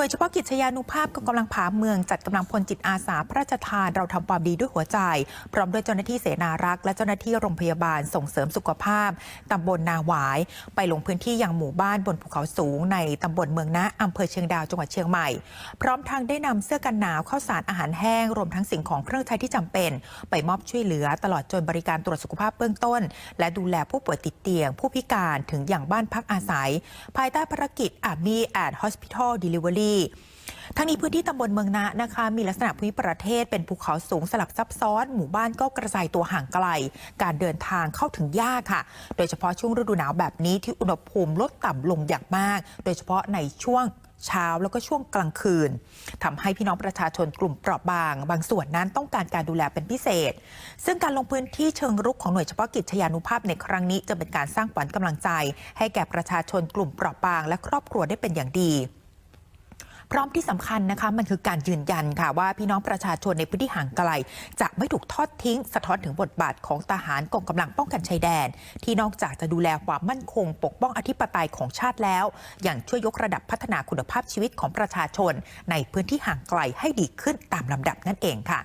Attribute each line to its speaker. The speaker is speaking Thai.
Speaker 1: โดยเฉพาะกิจยานุภาพกองกำลังผาเมืองจัดกำลังพลจิตอาสาพระราชทานเราทำความดีด้วยหัวใจ พร้อมด้วยเจ้าหน้าที่เสนารักษ์และเจ้าหน้าที่โรงพยาบาลส่งเสริมสุขภาพตำบลนาหวาย ไปลงพื้นที่ยังหมู่บ้านบนภูเขาสูงในตำบลเมืองนะอำเภอเชียงดาวจังหวัดเชียงใหม่ พร้อมทางได้นำเสื้อกันหนาวข้าวสารอาหารแห้งรวมทั้งสิ่งของเครื่องใช้ที่จำเป็น ไปมอบช่วยเหลือ ตลอดจนบริการตรวจสุขภาพเบื้องต้น และดูแลผู้ป่วยติดเตียง ผู้พิการถึงอย่างบ้านพักอาศัย ภายใต้ภารกิจ Army at Hospital Delivery ทั้ทั้งนี้พื้นที่ตำบลเมืองนะนะคะ มีลักษณะภูมิประเทศเป็นภูเขาสูงสลับซับซ้อน หมู่บ้านก็กระจายตัวห่างไกล การเดินทางเข้าถึงยากค่ะ โดยเฉพาะช่วงฤดูหนาวแบบนี้ที่อุณหภูมิลดต่ำลงอย่างมาก โดยเฉพาะในช่วงเช้าแล้วก็ช่วงกลางคืนทำให้พี่น้องประชาชนกลุ่มเปราะบาง บางส่วนนั้นต้องการการดูแลเป็นพิเศษ ซึ่งการลงพื้นที่เชิงรุกของหน่วยเฉพาะกิจชยานุภาพในครั้งนี้จะเป็นการสร้างขวัญกำลังใจ ให้แก่ประชาชนกลุ่มเปราะบาง และครอบครัวได้เป็นอย่างดี พร้อมที่สำคัญนะคะมันคือการยืนยันค่ะว่าพี่น้องประชาชนในพื้นที่ห่างไกล จะไม่ถูกทอดทิ้ง สะท้อนถึงบทบาทของทหารกองกำลังป้องกันชายแดน ที่นอกจากจะดูแลความมั่นคง ปกป้องอธิปไตยของชาติแล้วอย่างช่วยยกระดับพัฒนาคุณภาพชีวิตของประชาชน ในพื้นที่ห่างไกลให้ดีขึ้นตามลำดับนั่นเองค่ะ